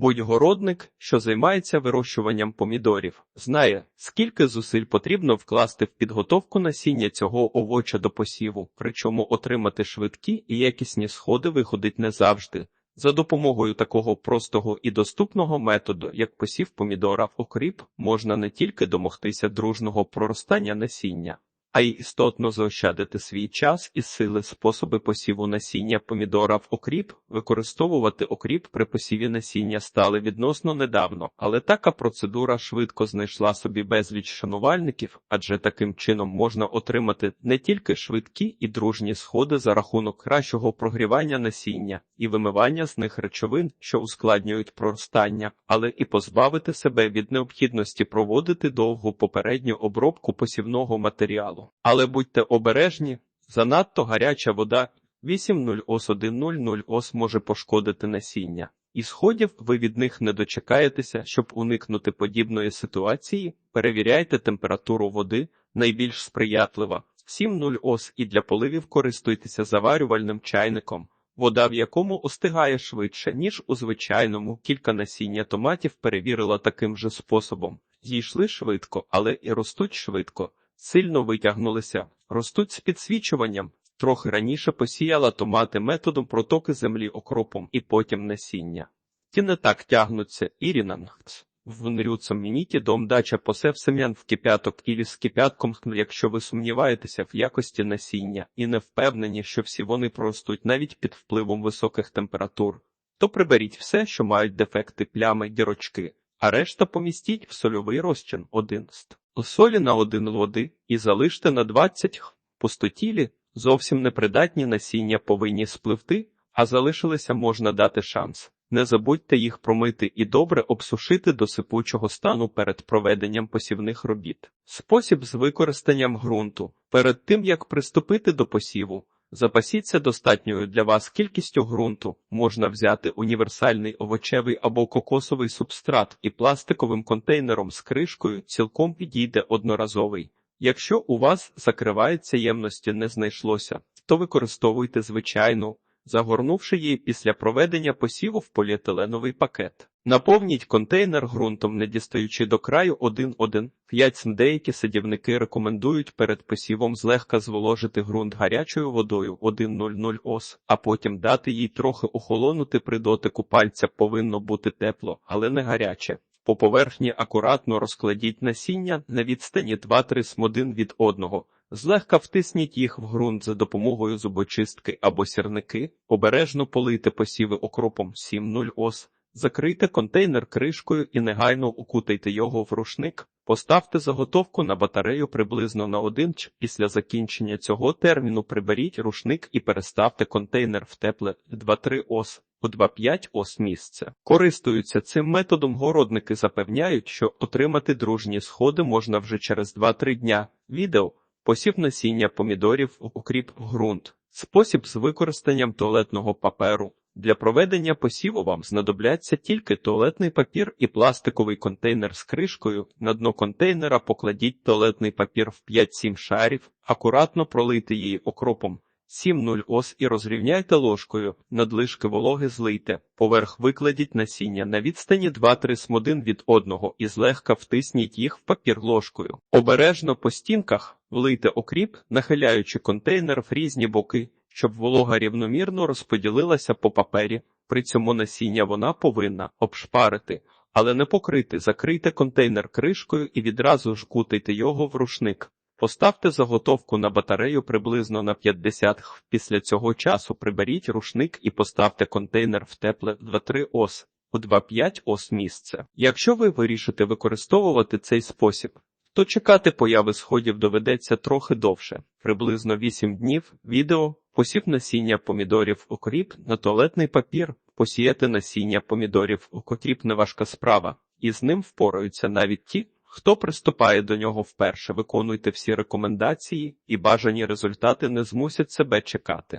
Будь-городник, що займається вирощуванням помідорів, знає, скільки зусиль потрібно вкласти в підготовку насіння цього овоча до посіву, причому отримати швидкі і якісні сходи виходить не завжди. За допомогою такого простого і доступного методу, як посів помідора в окріп, можна не тільки домогтися дружного проростання насіння, а й істотно заощадити свій час і сили способи посіву насіння помідора в окріп. Використовувати окріп при посіві насіння стали відносно недавно, але така процедура швидко знайшла собі безліч шанувальників, адже таким чином можна отримати не тільки швидкі і дружні сходи за рахунок кращого прогрівання насіння і вимивання з них речовин, що ускладнюють проростання, але і позбавити себе від необхідності проводити довгу попередню обробку посівного матеріалу. Але будьте обережні, занадто гаряча вода 8.0 ос 1.00 ос може пошкодити насіння. І сходів ви від них не дочекаєтеся, щоб уникнути подібної ситуації, перевіряйте температуру води, найбільш сприятлива. 7.0 ос і для поливів користуйтеся заварювальним чайником, вода в якому остигає швидше, ніж у звичайному. Кілька насіння томатів перевірила таким же способом. Зійшли швидко, але і ростуть швидко. Сильно витягнулися, ростуть з підсвічуванням. Трохи раніше посіяла томати методом протоки землі окропом і потім насіння. Ті не так тягнуться, Ірінангц. В Нрюцомініті дом дача посев сем'ян в кипяток ілі з кипятком, якщо ви сумніваєтеся в якості насіння і не впевнені, що всі вони проростуть навіть під впливом високих температур, то приберіть все, що мають дефекти плями дірочки, а решта помістіть в сольовий розчин 11 солі на 1 води і залиште на 20 х. Пустотілі зовсім непридатні насіння повинні спливти, а залишилися можна дати шанс. Не забудьте їх промити і добре обсушити до сипучого стану перед проведенням посівних робіт. Спосіб з використанням ґрунту. Перед тим як приступити до посіву, запасіться достатньою для вас кількістю ґрунту. Можна взяти універсальний овочевий або кокосовий субстрат і пластиковим контейнером з кришкою цілком підійде одноразовий. Якщо у вас закривається ємності не знайшлося, то використовуйте звичайну, загорнувши її після проведення посіву в поліетиленовий пакет. Наповніть контейнер ґрунтом, не дістаючи до краю 1-1. 5 Деякі садівники рекомендують перед посівом злегка зволожити ґрунт гарячою водою 1,00 ос, а потім дати їй трохи охолонути при дотику пальця повинно бути тепло, але не гаряче. По поверхні акуратно розкладіть насіння на відстані 2-3 смодин від одного. Злегка втисніть їх в ґрунт за допомогою зубочистки або сірники, обережно полийте посіви окропом 7-0 ос, закрийте контейнер кришкою і негайно укутайте його в рушник, поставте заготовку на батарею приблизно на один ч. Після закінчення цього терміну приберіть рушник і переставте контейнер в тепле 2-3 ос. У 2-5 ос місце. Користуються цим методом городники запевняють, що отримати дружні сходи можна вже через 2-3 дня. Відео Посів насіння помідорів укріп ґрунт. Спосіб з використанням туалетного паперу. Для проведення посіву вам знадобляться тільки туалетний папір і пластиковий контейнер з кришкою. На дно контейнера покладіть туалетний папір в 5-7 шарів, акуратно пролити її окропом 7-0 ос і розрівняйте ложкою, надлишки вологи злийте, поверх викладіть насіння на відстані 2-3 смодин від одного і злегка втисніть їх в папір ложкою. Обережно по стінках влийте окріп, нахиляючи контейнер в різні боки, щоб волога рівномірно розподілилася по папері. При цьому насіння вона повинна обшпарити, але не покрити. Закрийте контейнер кришкою і відразу ж кутайте його в рушник. Поставте заготовку на батарею приблизно на 50 х. Після цього часу приберіть рушник і поставте контейнер в тепле 2-3 ос у 2-5 ос місце. Якщо ви вирішите використовувати цей спосіб, то чекати появи сходів доведеться трохи довше, приблизно 8 днів. Відео посів насіння помідорів окріп на туалетний папір, посіяти насіння помідорів окріп не важка справа, і з ним впораються навіть ті. Хто приступає до нього вперше, виконуйте всі рекомендації, і бажані результати не змусять себе чекати.